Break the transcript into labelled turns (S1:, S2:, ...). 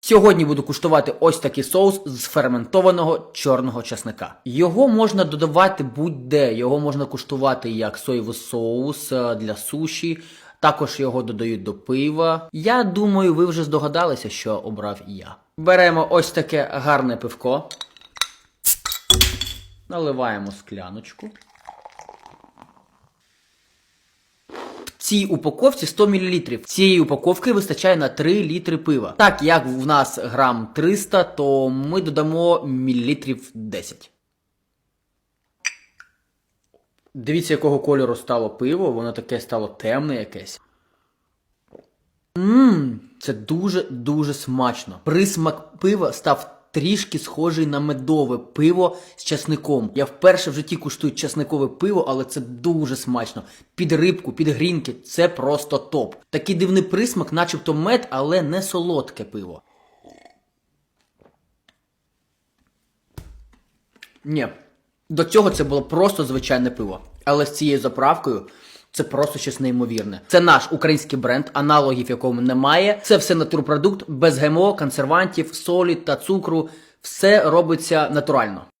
S1: Сьогодні буду куштувати ось такий соус з ферментованого чорного часника. Його можна додавати будь-де. Його можна куштувати як соєвий соус е, для суші. Також його додають до пива. Я думаю, ви вже здогадалися, що обрав я. Беремо ось таке гарне пивко. Наливаємо скляночку. Цій упаковці 100 мл. Цієї упаковки вистачає на 3 літри пива. Так як в нас грам 300, то ми додамо мілілітрів 10. Дивіться, якого кольору стало пиво, воно таке стало темне якесь. Ммм, це дуже-дуже смачно. Присмак пива став трішки схожий на медове пиво з часником. Я вперше в житті куштую часникове пиво, але це дуже смачно. Під рибку, під грінки, це просто топ. Такий дивний присмак, начебто мед, але не солодке пиво. Ні, до цього це було просто звичайне пиво. Але з цією заправкою це просто щось неймовірне. Це наш український бренд, аналогів якому немає. Це все натурпродукт без ГМО, консервантів, солі та цукру. Все робиться натурально.